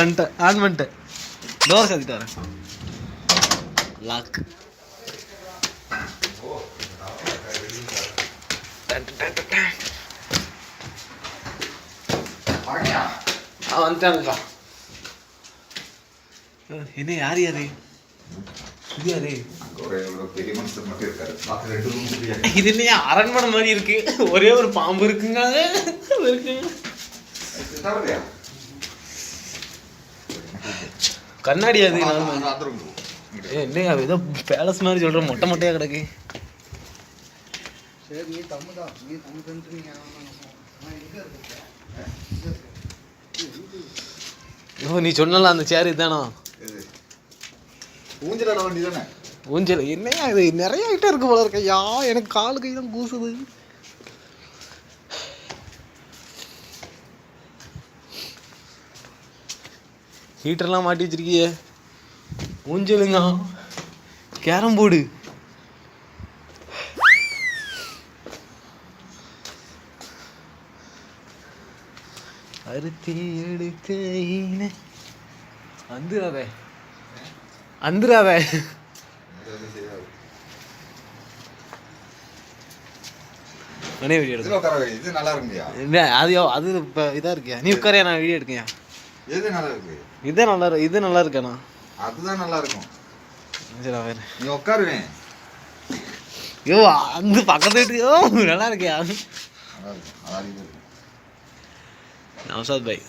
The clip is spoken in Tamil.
வந்துட்டேன் ஆன் பண்ணிட்டேன். டோர் வரேன். லாக் வந்துட்டாங்கக்கா என்ன யார் யாரு? இது யாரு? பெரிய இது இல்லையா? அரண்மனை மாதிரி இருக்கு. ஒரே ஒரு பாம்பு இருக்குங்க. இருக்குங்க கண்ணாடி அது என்னையா ஏதோ பேலஸ் மாதிரி சொல்ற மொட்டை மொட்டையா கிடக்கு. சரி நீ தமிழ் தான். நீ தமிழ் கண்ட்ரி நான் எங்கே இருக்க? ஓ நீ சொன்னல அந்த சேர் இதானா? தானே ஊஞ்சல் என்னையா இது? நிறைய ஐட்டம் இருக்கு போல இருக்க. யா எனக்கு காலு கை தான் கூசுது. ஹீட்டர்லாம் மாட்டி வச்சிருக்கியே. ஊஞ்சலுங்க. Carrom board. அறுத்தி வந்துடாதே வந்துடாதே மணி வீடியோ எடுக்க அது அது இப்போ இதாக இருக்கியா? நீ உட்காரியா? நான் வீடியோ எடுக்கையா எது நல்லா இருக்கு இதே நல்லா இரு- இது நல்லா இருக்கேண்ணா அதுதான் நல்லா இருக்கும் சரி வேறு. நீ உட்காருவேன் ஐயோ அந்த பக்கத்து வீட்டு ஓ நல்லா இருக்கியா நல்லா இருக்கும் அதான் இது இருக்கு நவசாத் பாய்.